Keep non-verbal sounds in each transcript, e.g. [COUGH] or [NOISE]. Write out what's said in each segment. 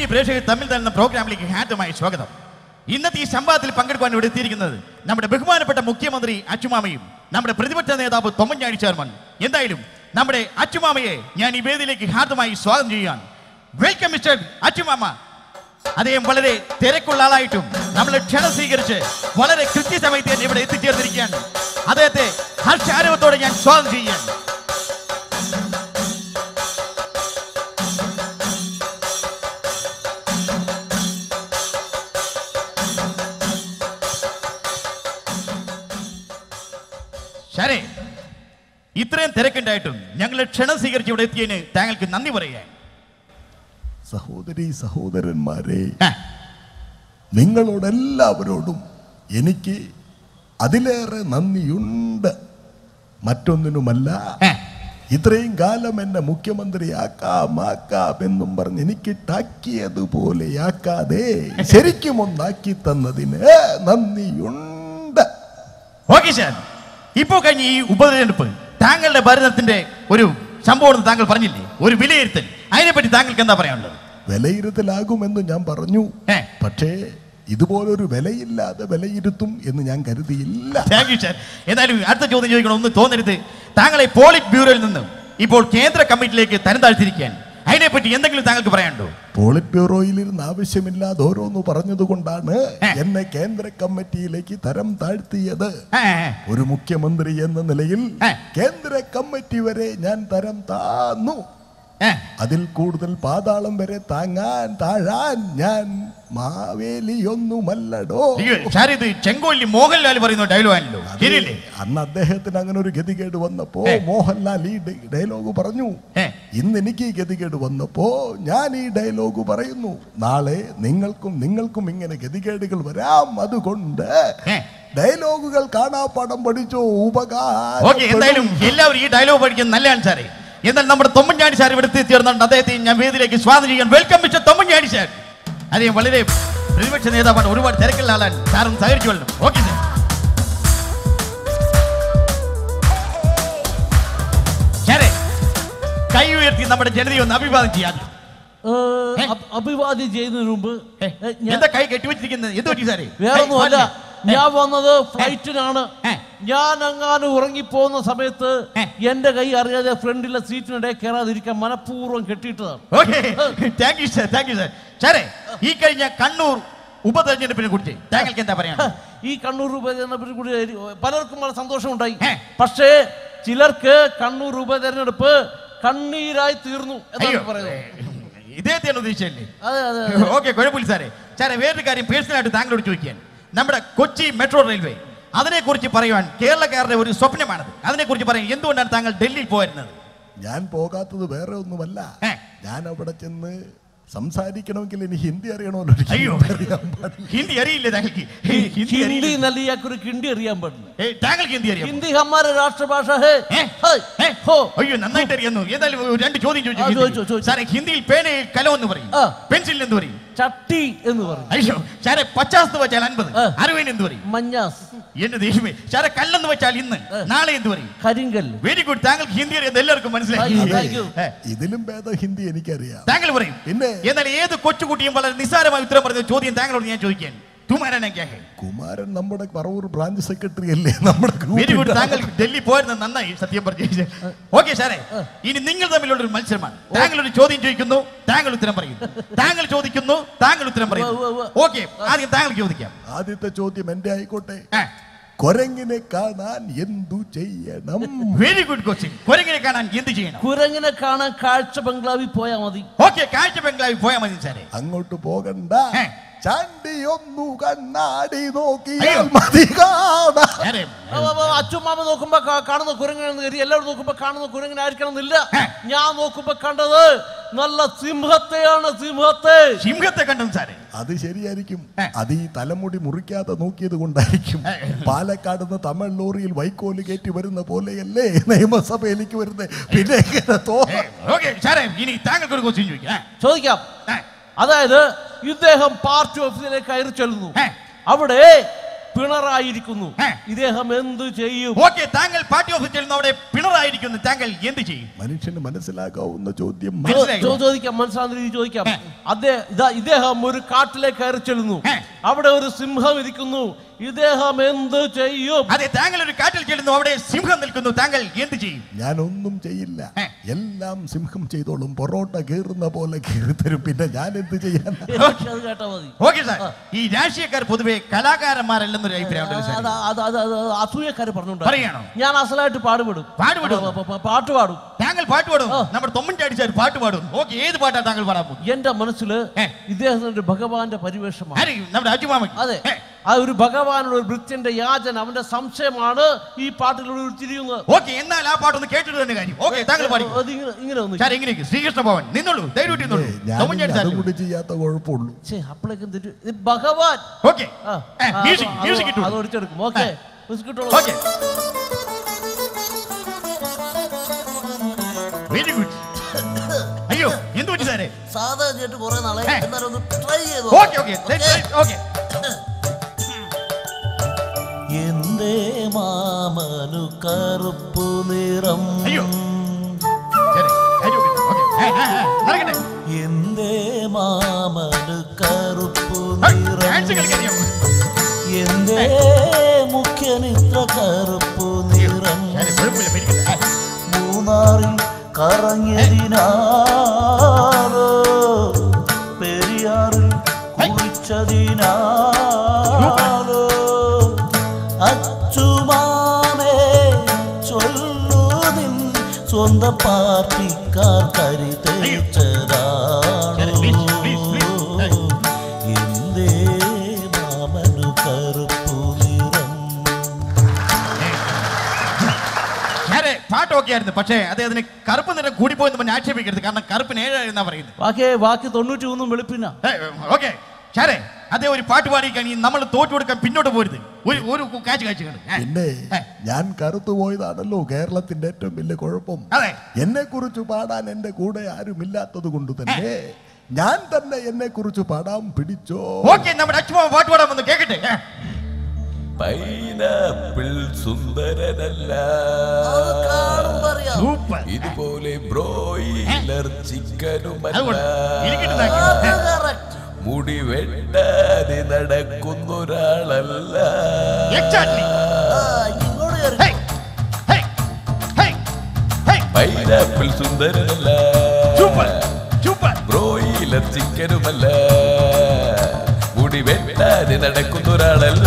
മാന്യ പ്രേക്ഷകർ തമ്മിൽ തരുന്ന പ്രോഗ്രാമിലേക്ക് ഹാറ്റമായി സ്വാഗതം. ഇന്നത്തെ ഈ സംവാദത്തിൽ പങ്കെടുക്കാൻ ഇവിടെ എത്തിയിരിക്കുന്നത് നമ്മുടെ ബഹുമാനപ്പെട്ട മുഖ്യമന്ത്രി അച്ചുമാമയും നമ്മുടെ പ്രതിപക്ഷ നേതാവ് തൊമ്മഞ്ഞാഴി ചെയർമാൻ. എന്തായാലും നമ്മുടെ അച്ചുമാമയെ ഞാൻ ഈ വേദിയിലേക്ക് ഹാർദമായി സ്വാഗതം ചെയ്യുകയാണ്. വെൽക്കം മിസ്റ്റർ അച്ചുമാമ അദ്ദേഹം വളരെ തിരക്കുള്ള ആളായിട്ടും നമ്മൾ ക്ഷണം സ്വീകരിച്ച് വളരെ കൃത്യസമയത്ത് തന്നെ ഇവിടെ എത്തിച്ചേർന്നിരിക്കുകയാണ്. അദ്ദേഹത്തെ ഹർഷാരവത്തോടെ ഞാൻ സ്വാഗതം ചെയ്യുകയാണ്. ഇത്രയും തിരക്കുണ്ടായിട്ടും ഞങ്ങളെ ക്ഷണം സ്വീകരിച്ച് ഇവിടെ എത്തിയതിന് താങ്കൾക്ക് നന്ദി പറയേ സഹോദരി സഹോദരന്മാരെ നിങ്ങളോട് നിങ്ങളോടെല്ലാവരോടും എനിക്ക് അതിലേറെ നന്ദിയുണ്ട്. മറ്റൊന്നിനുമല്ല ഇത്രയും കാലം എന്നെ മുഖ്യമന്ത്രിയാക്കാം ആക്കാം എന്നും പറഞ്ഞ് എനിക്ക് ടാക്കിയതുപോലെ ആക്കാതെ ശരിക്കും ഒന്നാക്കി തന്നതിന് നന്ദിയുണ്ട്. Okay sir. ഇപ്പോ കഴിഞ്ഞ ഈ ഉപതെരഞ്ഞെടുപ്പ്. താങ്കളുടെ ഭരണത്തിന്റെ ഒരു സംഭവം താങ്കൾ പറഞ്ഞില്ലേ? ഒരു വിലയിരുത്തൽ. അതിനെപ്പറ്റി താങ്കൾക്ക് എന്താ പറയാനുള്ളത്? വിലയിരുത്തലാകുമെന്ന് ഞാൻ പറഞ്ഞു. പക്ഷേ ഇതുപോലൊരു വിലയില്ലാതെ വിലയിരുത്തും എന്ന് ഞാൻ കരുതിയില്ല. താങ്ക് യു സാർ അടുത്ത ചോദ്യം ചോദിക്കണം ഒന്ന് തോന്നരുത്. താങ്കളെ പോളിറ്റ് ബ്യൂറോയിൽ നിന്നും ഇപ്പോൾ കേന്ദ്ര കമ്മിറ്റിയിലേക്ക് തരം താഴ്ത്തിരിക്കാൻ അതിനെപ്പറ്റി എന്തെങ്കിലും താങ്കൾക്ക് പറയാനുണ്ടോ പോളിറ്റ് ബ്യൂറോയിൽ ഇരുന്ന് ആവശ്യമില്ലാതെ ഓരോന്ന് പറഞ്ഞതുകൊണ്ടാണ് എന്നെ കേന്ദ്ര കമ്മിറ്റിയിലേക്ക് തരം താഴ്ത്തിയത് ഒരു മുഖ്യമന്ത്രി എന്ന നിലയിൽ. കേന്ദ്ര കമ്മിറ്റി വരെ ഞാൻ തരം താന്നു. അതിൽ കൂടുതൽ പാതാളം വരെ താങ്ങാൻ താഴാൻ ഞാൻ മാവേലിയൊന്നുമല്ലടോ. ചെങ്കോലി മോഹൻലാൽ പറയുന്ന ഡയലോഗാണല്ലോ അന്ന് അദ്ദേഹത്തിന് അങ്ങനെ ഒരു ഗതികേട് വന്നപ്പോ മോഹൻലാൽ ഈ ഡയലോഗ് പറഞ്ഞു. ഇന്ന് എനിക്ക് ഈ ഗതികേട് വന്നപ്പോ ഞാൻ ഈ ഡയലോഗ് പറയുന്നു. നാളെ നിങ്ങൾക്കും നിങ്ങൾക്കും ഇങ്ങനെ ഗതികേടുകൾ വരാം അതുകൊണ്ട് ഡയലോഗുകൾ കാണാപ്പാടം പഠിച്ചോ ഉപകാരം എന്തായാലും എല്ലാവരും ഈ ഡയലോഗ് പഠിക്കുന്നത് നല്ലതാണ് സാറേ. എന്നാൽ നമ്മുടെ തൊമ്മഞ്ഞാടി സാർ ഇവിടെ എത്തിച്ചേർന്നുണ്ട് അദ്ദേഹത്തെ ഞാൻ വേദിയിലേക്ക് സ്വാഗതം ചെയ്യാൻ വെൽക്കം മിസ്റ്റർ തൊമ്മഞ്ഞാടി സാർ. അദ്ദേഹം വളരെ പ്രതിപക്ഷ നേതാവാണ്. ഒരുപാട് തിരക്കുള്ള ആളാണ്. സാറും സഹകരിച്ചു കൊള്ളണം. ഓക്കെ സാർ കൈ ഉയർത്തി നമ്മുടെ ജനതയെ ഒന്ന് അഭിവാദം? അഭി- അഭിവാദ്യം ചെയ്യുന്നതിന് മുമ്പ് എന്താ കൈ കെട്ടിവെച്ചിരിക്കുന്നത്? എന്ത് പറ്റി സാറേ? വേറെ ഒന്നുമല്ല ഞാൻ വന്നത് ഫ്ലൈറ്റിനാണ്. ഞാൻ അങ്ങാനും ഉറങ്ങിപ്പോകുന്ന സമയത്ത്. എന്റെ കൈ അറിയാതെ ഫ്രണ്ടിലെ സീറ്റിനിടെ കയറാതിരിക്കാൻ മനഃപൂർവം കെട്ടിയിട്ടതാണ്. ഈ കഴിഞ്ഞ കണ്ണൂർ ഉപതെരഞ്ഞെടുപ്പിനെ കുറിച്ച് താങ്കൾക്ക് എന്താ പറയാ [LAUGHS] ഈ കണ്ണൂർ ഉപതെരഞ്ഞെടുപ്പിനെ കുറിച്ച് പലർക്കും വളരെ സന്തോഷമുണ്ടായി. ഉണ്ടായി പക്ഷേ ചിലർക്ക് കണ്ണൂർ ഉപതെരഞ്ഞെടുപ്പ് കണ്ണീരായി തീർന്നു ഇതേ എന്നാണ് പറയുന്നത്. ഇദ്ദേഹത്തെയാണ് ഉദ്ദേശിച്ചല്ലേ. ഓക്കെ കുഴപ്പമില്ല സാറേ. സാറേ വേറൊരു കാര്യം പേഴ്സണലായിട്ട് താങ്കളോട് ചോദിക്കാൻ നമ്മുടെ കൊച്ചി മെട്രോ റെയിൽവേ അതിനെക്കുറിച്ച് പറയുവാൻ കേരളക്കാരുടെ ഒരു സ്വപ്നമാണത്. അതിനെക്കുറിച്ച് പറയും എന്തുകൊണ്ടാണ് താങ്കൾ ഡൽഹിയിൽ പോയിരുന്നത്? ഞാൻ പോകാത്തത് വേറെ ഒന്നുമല്ല. ഞാൻ അവിടെ ചെന്ന് സംസാരിക്കണമെങ്കിൽ ഇനി ഹിന്ദി അറിയണമല്ലോ. അയ്യോ. ഹിന്ദി അറിയില്ലേ. ഹിന്ദി താങ്കൾക്ക്? ഹിന്ദി ഹിന്ദി നല്ലിയാക്കൊരു കിണ്ടി അറിയാൻ പാടില്ല. താങ്കൾക്ക് ഹിന്ദി അറിയാം ഹിന്ദി ഹമാരെ രാഷ്ട്രഭാഷ. അയ്യോ നന്നായിട്ട് അറിയുന്നു ഏതായാലും രണ്ട് ചോദ്യം ചോദിച്ചു. ഹിന്ദിയിൽ. ചോദിച്ചോ. സാറേ ഹിന്ദിയിൽ പേനയിൽ കലം എന്ന് പറയും. പെൻസിൽ എന്ന് പറയും? ചട്ടി എന്ന് പറഞ്ഞു. അയ്യോ ചാരെ പച്ചാസ് വെച്ചാൽ അൻപത്. അറുപതിന് എന്ത് പറയും? മഞ്ഞാസ്. എന്റെ ദേഷ്യമേ ചാരെ കല്ലെന്ന് വെച്ചാൽ ഇന്ന് നാളെ എന്ത് പറയും? കരിങ്കല്ല്. വെരി ഗുഡ് താങ്കൾക്ക് ഹിന്ദി അറിയാം എല്ലാവർക്കും മനസ്സിലായി. Thank you, thank you. ഏ, ഇതിലും ഭേദം ഹിന്ദി എനിക്കറിയാം. താങ്കൾ പറയും പിന്നെ? എന്നാൽ ഏത് കൊച്ചുകുട്ടിയും വളരെ നിസ്സാരമായി ഉത്തരം പറഞ്ഞ ചോദ്യം താങ്കളോട് ഞാൻ ചോദിക്കാൻ തുമാരാണ് കുമാരൻ നമ്മുടെ പറവൂർ ബ്രാഞ്ച് സെക്രട്ടറി അല്ലേ? നമ്മുടെ വെരി ഗുഡ്. താങ്കൾ ഡൽഹി പോയിരുന്നത് നന്നായി സത്യം പറഞ്ഞു. ഓക്കെ സാറേ ഇനി നിങ്ങൾ തമ്മിലുള്ള ഒരു മത്സരമാണ്. താങ്കൾ ഒരു ചോദ്യം ചോദിക്കുന്നു താങ്കൾ ഉത്തരം പറയുന്നു താങ്കൾ ചോദിക്കുന്നു താങ്കൾ ഉത്തരം പറയും. ഓക്കെ ആദ്യം താങ്കൾ ചോദിക്കാം. ആദ്യത്തെ ചോദ്യം എന്റെ ആയിക്കോട്ടെ. കുരങ്ങിനെ കാണാൻ എന്തു ചെയ്യണം? വെരി ഗുഡ് ക്വസ്റ്റ്യൻ കുരങ്ങിനെ കാണാൻ എന്ത് ചെയ്യണം? കുരങ്ങിനെ കാണാൻ കാഴ്ച ബംഗ്ലാവിൽ പോയാൽ മതി. ഓക്കെ കാഴ്ച ബംഗ്ലാവിൽ പോയാൽ മതി സാറേ. അങ്ങോട്ട് പോകണ്ട. ഏ. ചാണ്ടി ഒന്നു കണ്ണാടി നോക്കിയാൽ. മതി നോക്കുമ്പോ കാണുന്ന കുരങ്ങനെന്ന് കരുതി എല്ലാവരും നോക്കുമ്പോ കാണുന്ന കുരങ്ങനായിരിക്കണം എന്നില്ല ഞാൻ നോക്കുമ്പോ കണ്ടത് നല്ല സിംഹത്തെയാണ് സിംഹത്തെ. സിംഹത്തെ കണ്ടു സാറേ. അത് ശരിയായിരിക്കും. അത് ഈ തലമുടി മുറിക്കാതെ നോക്കിയത് കൊണ്ടായിരിക്കും. പാലക്കാട് നിന്ന് തമിഴ് ലോറിയിൽ വൈക്കോൽ കയറ്റി വരുന്ന പോലെയല്ലേ നിയമസഭയിലേക്ക് വരുന്നത് പിന്നെ എങ്ങനെ ഇനി താങ്കൾക്ക് ഒരു ചോദിക്കാം. അതായത് ഇദ്ദേഹം പാർട്ടി ഓഫീസിലേക്ക് കയറി ചെല്ലുന്നു. അവിടെ പിണറായിരിക്കുന്നു. ഇദ്ദേഹം എന്ത് ചെയ്യും? ഓക്കെ താങ്കൾ പാർട്ടി ഓഫീസിൽ നിന്ന് അവിടെ പിണറായിരിക്കുന്നു. താങ്കൾ എന്ത് ചെയ്യും? മനുഷ്യന് മനസ്സിലാക്കാവുന്ന ചോദ്യം ചോദിക്കാം മനസ്സിലാകുന്ന രീതി ചോദിക്കാം. അദ്ദേഹം ഇദ്ദേഹം ഒരു കാട്ടിലേക്ക് കയറി ചെല്ലുന്നു. അവിടെ ഒരു സിംഹം ഇരിക്കുന്നു. ഇദ്ദേഹം എന്ത് ചെയ്യും? അതെ താങ്കൾ ഒരു കാട്ടിൽ ചെല്ലുന്നു. അവിടെ സിംഹം നിൽക്കുന്നു. താങ്കൾ എന്ത് ചെയ്യും? ഞാനൊന്നും ചെയ്യില്ല. എല്ലാം സിംഹം ചെയ്തോളും. പൊറോട്ട കീറുന്ന പോലെ കീറിത്തരും. പിന്നെ ഞാൻ എന്ത് ചെയ്യാൻ പക്ഷെ [LAUGHS] അത് കേട്ടാ മതി. Okay sir. ഈ രാഷ്ട്രീയക്കാർ പൊതുവെ കലാകാരന്മാരല്ലെന്നൊരു അഭിപ്രായം ഉണ്ടല്ലോ സാർ. അത് അത് അത് അത് അസൂയക്കാര് പറഞ്ഞോണ്ട് പറയണോ? ഞാൻ അസലായിട്ട് പാടുപെടും. പാടുപെടും? പാട്ട് പാടും. താങ്കൾ പാട്ട് പാടും. നമ്മുടെ തൊമ്മിന്റെ അടിച്ചാൽ പാട്ട് പാടും. ഓക്കെ ഏത് പാട്ടാണ് താങ്കൾ പാടാൻ പോകും എന്റെ മനസ്സിൽ. ഇദ്ദേഹത്തിന്റെ ഭഗവാന്റെ പരിവേഷമാണ്. ആര്? നമ്മുടെ അജുമാമൻ അതെ. ആ ഒരു ഭഗവാനുള്ള ഒരു ഭൃത്യന്റെ യാചന അവന്റെ സംശയമാണ് ഈ പാട്ടിലൂടെ ഉരുത്തിരിയുന്നത് ഓക്കെ എന്നാൽ ആ പാട്ടൊന്ന് കേട്ടിട്ട് തന്നെ കാര്യം. ഓക്കെ താങ്കൾ പാടി. അത് ഇങ്ങനെ ഇങ്ങനെ ഒന്ന് സാർ ഇങ്ങനെ ശ്രീകൃഷ്ണ ഭവൻ നിന്നോളൂ ധൈര്യമായിട്ട് നിന്നോളൂ. ഞാൻ തൊമ്മൻചാടി സാർ അതും കൂടി ചെയ്യാത്ത കുഴപ്പമുള്ളൂ. ഛേ, അപ്പോഴേക്കും തെറ്റ്. ഭഗവാൻ. ഓക്കെ. അത് ഒടിച്ചെടുക്കും ഓക്കെ. ഓക്കെ. വെരി ഗുഡ് അയ്യോ എന്ത് പറ്റി സാറേ? സാധാരണ കേട്ട് കുറെ നാളെ ഏ. എന്നാലും ഒന്ന് ട്രൈ ചെയ്തു ഓക്കെ ഓക്കെ. ഓക്കെ. എന്തേ മാമനു കറുപ്പു നിറം. എന്റെ മാമനു കറുപ്പു നിറം. എന്റെ എന്തേ മുഖ്യനിത്ര കറുപ്പു നിറം. മൂന്നാറിൽ കറങ്ങിയതിനാലോ പാർട്ടിക്കാർ കരി ശരി, please, please, please. തേച്ചതാണോ എന്തേ മാമനു കറുപ്പു നിറം ഞാൻ പാട്ട് ഓക്കെ ആയിരുന്നു പക്ഷേ അദ്ദേഹത്തിന് കറുപ്പ് നിറം കൂടിപ്പോയെന്ന് പറഞ്ഞ് ആക്ഷേപിക്കരുത് കാരണം കറുപ്പിന് ഏഴായിരുന്നാ പറയുന്നത്. ബാക്കി ബാക്കി തൊണ്ണൂറ്റി മൂന്നും വെളുപ്പിനാ ഓക്കെ. ശരേ അതേ ഒരു പാട്ട് പാടി കഴിഞ്ഞ് നമ്മൾ തോറ്റു കൊടുക്കാൻ പിന്നോട്ട് പോരുത്. ഒരു ഒരു കാച്ച് കാഴ്ച പിന്നെ ഞാൻ കറുത്തു പോയതാണല്ലോ കേരളത്തിന്റെ ഏറ്റവും വലിയ കുഴപ്പം. അതെ. എന്നെ കുറിച്ച് പാടാൻ എന്റെ കൂടെ ആരുമില്ലാത്തത് കൊണ്ട് തന്നെ ഞാൻ തന്നെ എന്നെ കുറിച്ച് പാടാൻ പിടിച്ചോ? ഓക്കെ നമ്മുടെ അച്ഛമ്മ പാട്ട് പാടാൻ വന്ന് കേക്കട്ടെ. പൈനാപ്പിൾ സുന്ദരനല്ല. ഇതുപോലെ ബ്രോയിലർ ചിക്കനുമല്ല. മുടി വെട്ടാതെ നടക്കുന്നൊരാളല്ല. പൈനാപ്പിൾ സുന്ദരനല്ല സൂപ്പർ സൂപ്പർ ബ്രോയിലർ ചിക്കനുമല്ല മുടി വെട്ടാതെ നടക്കുന്നൊരാളല്ല.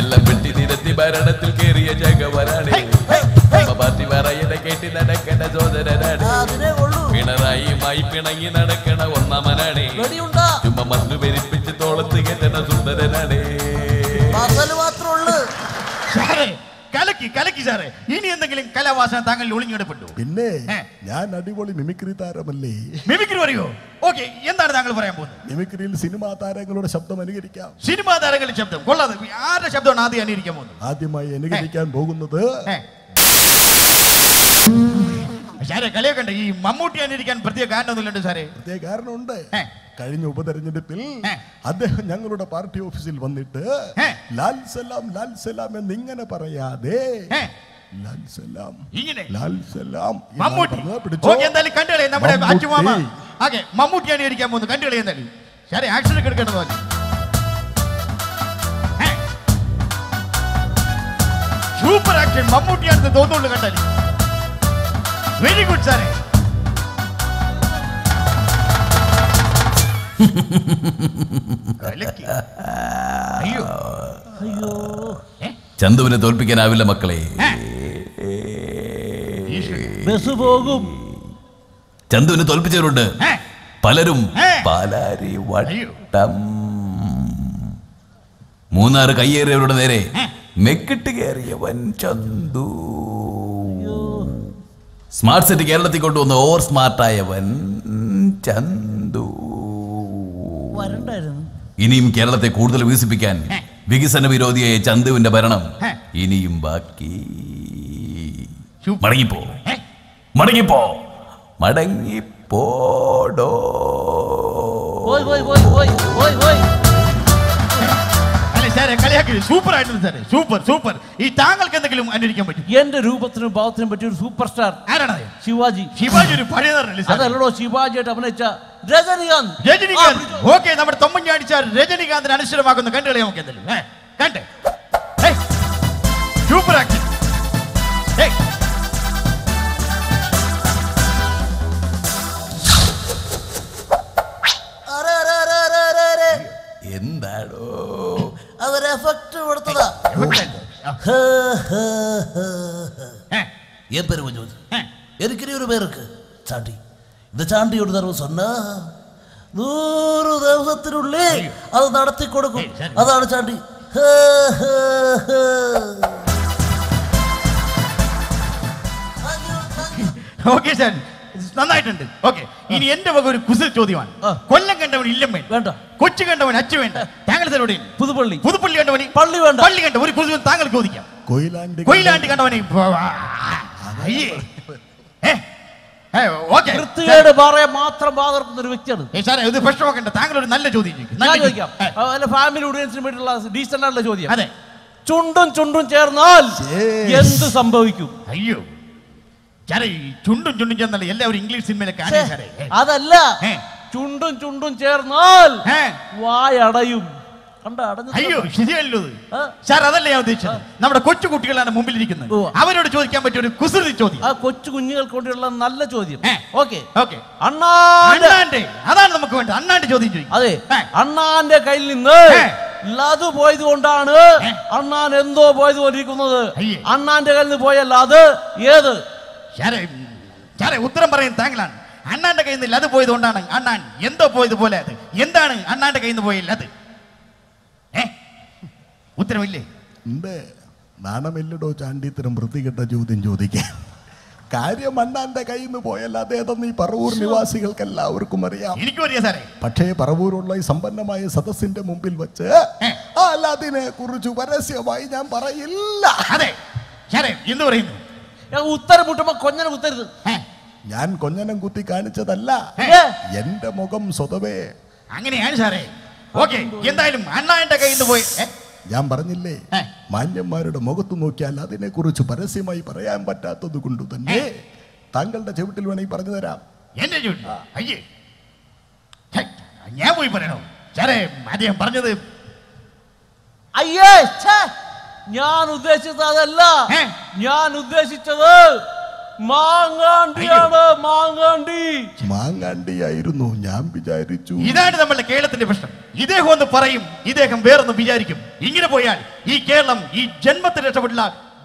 എല്ലാം വെട്ടി നിരത്തി ഭരണത്തിൽ കേറിയ ജഗവനാണ്. പാർട്ടി പറയണ കേട്ടി നടക്കേണ്ട സോദരനാണ് അതിനേ ഉള്ളൂ പിണറായിയുമായി പിണങ്ങി നടക്കണ ഒന്നാമനാണേ. ചുമ മണ്ണു പെരിപ്പിച്ച് തോളത്ത് കെട്ടണ സുന്ദരനാണേ. കലക്കി കലക്കി സാറേ. ഇനി എന്തെങ്കിലും കലാവാസന താങ്കൾ ഒളിഞ്ഞിടപ്പെട്ടു പിന്നെ. ഞാൻ അടിപൊളി മിമിക്രി താരമല്ലേ? മിമിക്രി പറയോ? ഓക്കെ എന്താണ് താങ്കൾ പറയാൻ പോകുന്നത്? മിമിക്രിയിൽ സിനിമാ താരങ്ങളുടെ ശബ്ദം അനുകരിക്കാം. സിനിമാ താരങ്ങളുടെ ശബ്ദം. കൊള്ളാതെ ആരുടെ ശബ്ദമാണ് ആദ്യം അനുകരിക്കാൻ പോകുന്നത്? ആദ്യമായി അനുകരിക്കാൻ പോകുന്നത് ഏ. കളിയൊക്കെ ഉണ്ട് ഈ മമ്മൂട്ടി അനുകരിക്കാൻ പ്രത്യേക കാരണമൊന്നുമില്ലണ്ട് സാറേ പ്രത്യേക കാരണമുണ്ട്. കഴിഞ്ഞ ഉപതെരഞ്ഞെടുപ്പിൽ. അദ്ദേഹം ഞങ്ങളുടെ പാർട്ടി ഓഫീസിൽ വന്നിട്ട് ലാൽ സലാം ലാൽ സലാം എന്നിങ്ങനെ പറയാതെ ഏ. ലാൽ സലാം ഇങ്ങനെ ലാൽ സലാം മമ്മൂട്ടി പറഞ്ഞത്. പിടിച്ചോ? ഓക്കെ എന്തായാലും കണ്ടുകളെ നമ്മുടെ മമ്മൂട്ടി. അച്ചുമാമ ഓക്കെ മമ്മൂട്ടി അനുകരിക്കാൻ പോകുന്നു കണ്ടുകളെ എന്തായാലും സാറേ ആക്ഷൻ ഒക്കെ എടുക്കേണ്ടത് മതി സൂപ്പർ ആക്ഷൻ മമ്മൂട്ടിയാണെന്ന് തോന്നുള്ളൂ കണ്ടാൽ വെരി ഗുഡ് സാറേ കലക്കി. അയ്യോ അയ്യോ ഏ? ചന്തുവിനെ തോൽപ്പിക്കാനാവില്ല മക്കളെ. ബസ് പോകും. ചന്തുവിനെ തോൽപ്പിച്ചവരുണ്ട്. പലരും. പാലാരി. വട്ടം. മൂന്നാറ് കയ്യേറിയവരുടെ നേരെ. മെക്കിട്ട് കയറിയവൻ ചന്തു. സ്മാർട്ട് സിറ്റി കേരളത്തിൽ കൊണ്ടുവന്ന ഓവർ സ്മാർട്ടായവൻ ചന്തു. വരണ്ടായിരുന്നു. ഇനിയും കേരളത്തെ കൂടുതൽ വികസിപ്പിക്കാൻ. വികസന വിരോധിയായ ചന്തുവിന്റെ ഭരണം. ഇനിയും ബാക്കി. മടങ്ങിപ്പോ. മടങ്ങിപ്പോ. മടങ്ങിപ്പോടോ. പോയി പോയി പോയി പോയി പോയി. സാറേ കളിയാക്കി സൂപ്പർ ആയിട്ടുണ്ട് സാറേ. Super super. ഈ താങ്കൾക്ക് എന്തെങ്കിലും അന്വേഷിക്കാൻ പറ്റും? എന്റെ രൂപത്തിനും ഭാവത്തിനും പറ്റിയ ഒരു സൂപ്പർ സ്റ്റാർ. ആരാണത്? ശിവാജി. ശിവാജി ഒരു പഴയ അതല്ലോ ശിവാജിയായിട്ട് അഭിനയിച്ച രജനികാന്ത്. രജനികാന്ത്. ഓക്കെ നമ്മുടെ തൊമ്മഞ്ഞാടി സാർ രജനികാന്തിന് അനുസരമാക്കുന്ന കണ്ടുകളെ നമുക്ക് എന്തെങ്കിലും കണ്ട്. என் பேரு கொஞ்சம் இருக்கிற ஒரு பேருக்கு சாண்டி இந்த சாண்டியோட தர்மம் சொன்னா നൂറ് ദിവസത്തിനുള്ളിൽ അത് നടത്തി കൊടുക്കും അതാണ് ചാണ്ടി ഹേ, ഹേ, ഹേ. Thank you, thank you. Okay sir നന്നായിട്ടുണ്ട് ഓക്കെ ഇനി എന്റെ വക ഒരു കുസൽ ചോദ്യമാണ് ആ. കൊല്ലം കണ്ടവൻ ഇല്ലം വേണ്ട വേണ്ട കൊച്ചു കണ്ടവൻ അച്ചു വേണ്ട താങ്കൾ സാർ എവിടെയാണ് പുതുപ്പള്ളി പുതുപ്പള്ളി കണ്ടവന് പള്ളി വേണ്ട പള്ളി കണ്ട ഒരു കുസൽ താങ്കൾ ചോദിക്കാം കൊയിലാണ്ടി കൊയിലാണ്ടി കണ്ടവന് അയ്യേ ഓക്കെ വൃത്തികേട് പറയാൻ മാത്രം ഒരു വ്യക്തിയാണ്. ഇത് താങ്കൾ ഒരു നല്ല ചോദ്യം ചോദിക്കാം. ഫാമിലി ഓഡിയൻസിന് വേണ്ടിയുള്ള ഡീസന്റ് ആയിട്ടുള്ള ചോദ്യം. അതെ. ചുണ്ടും ചുണ്ടും ചേർന്നാൽ എന്ത് സംഭവിക്കും? അയ്യോ. ചുണ്ടും ചുണ്ടും ചേർന്നല്ല എല്ലാവരും ഇംഗ്ലീഷ് സിനിമയിലൊക്കെ അതല്ല. ചുണ്ടും ചുണ്ടും ചേർന്നാൽ വായടയും. കണ്ട അടഞ്ഞു അയ്യോ ശരിയല്ലോ. സാർ അതല്ല ഞാൻ ഉദ്ദേശിച്ചത്? നമ്മുടെ കൊച്ചു കുട്ടികളാണ് മുമ്പിൽ ഇരിക്കുന്നത് അവരോട് ചോദിക്കാൻ പറ്റിയ ഒരു കുസൃതി ചോദ്യം. ആ കൊച്ചു കുഞ്ഞുങ്ങൾക്ക് വേണ്ടിയുള്ള നല്ല ചോദ്യം. ഓക്കെ. ഓക്കെ. അണ്ണാന്റെ അതാണ് നമുക്ക് വേണ്ടത്. അണ്ണാന്റെ ചോദ്യം ചോദിക്കും. അതെ. അണ്ണാന്റെ കയ്യിൽ നിന്ന്. ലതു പോയത് കൊണ്ടാണ് അണ്ണാൻ എന്തോ പോയത് കൊണ്ടിരിക്കുന്നത്. അണ്ണാന്റെ കയ്യിൽ നിന്ന് പോയ ലത് ഏത്? ഉത്തരം പറയുന്നത് താങ്കളാണ്. അണ്ണാന്റെ കയ്യിൽ നിന്ന് അത് പോയത് കൊണ്ടാണ് അണ്ണാൻ എന്തോ പോയത് പോലെ അത്. എന്താണ് അണ്ണാന്റെ കയ്യിൽ നിന്ന് പോയില്ല അത് ഏ ഉത്തരമില്ലേ ഉണ്ട് നാണമില്ലടോ ചാണ്ടിത്തരം വൃത്തികെട്ട ചോദ്യം ചോദിക്കാൻ. കാര്യം അണ്ണാന്റെ കയ്യിൽ നിന്ന് പോയല്ല അദ്ദേഹം ഈ പറവൂർ നിവാസികൾക്ക് എല്ലാവർക്കും അറിയാം. എനിക്കും അറിയാം സാറേ. പക്ഷേ പറവൂരുള്ള ഈ സമ്പന്നമായ സദസ്സിന്റെ മുമ്പിൽ വെച്ച് അല്ലാതിനെ അല്ല അതിനെ കുറിച്ച് പരസ്യമായി ഞാൻ പറയില്ല. അതെ. എന്ന് എന്ത് പറയുന്നു? ഉത്തരം മുട്ടുമ്പോ കൊഞ്ഞനെ കുത്തരുത്. ഞാൻ കൊഞ്ഞനം കുത്തി കാണിച്ചതല്ല. എന്റെ മുഖം സ്വതവേ. അങ്ങനെയാണ് സാറേ. ഓക്കെ എന്തായാലും അണ്ണാന്റെ കയ്യിൽ നിന്ന് പോയി ഞാൻ പറഞ്ഞില്ലേ? മാന്യന്മാരുടെ മുഖത്ത് നോക്കിയാൽ അതിനെക്കുറിച്ച് പരസ്യമായി പറയാൻ പറ്റാത്തത് കൊണ്ട് തന്നെ താങ്കളുടെ ചവിട്ടിൽ വേണമെങ്കിൽ പറഞ്ഞു തരാം. എന്റെ അയ്യേ. ഛെ, ഞാൻ പോയി പറയണോ? സാറേ അദ്ദേഹം പറഞ്ഞത് അയ്യേ ഛേ, ഞാൻ ഉദ്ദേശിച്ചത് അതല്ല. ഞാൻ ഉദ്ദേശിച്ചത് മാങ്ങാണ്ടിയാണ് മാങ്ങാണ്ടി. മാങ്ങാണ്ടിയായിരുന്നു ഞാൻ വിചാരിച്ചു. ഇതാണ് നമ്മളുടെ കേരളത്തിന്റെ പ്രശ്നം. ഇദ്ദേഹം ഒന്ന് പറയും ഇദ്ദേഹം വേറൊന്ന് വിചാരിക്കും. ഇങ്ങനെ പോയാൽ ഈ കേരളം ഈ ജന്മത്തിൽ രക്ഷപ്പെട്ടില്ല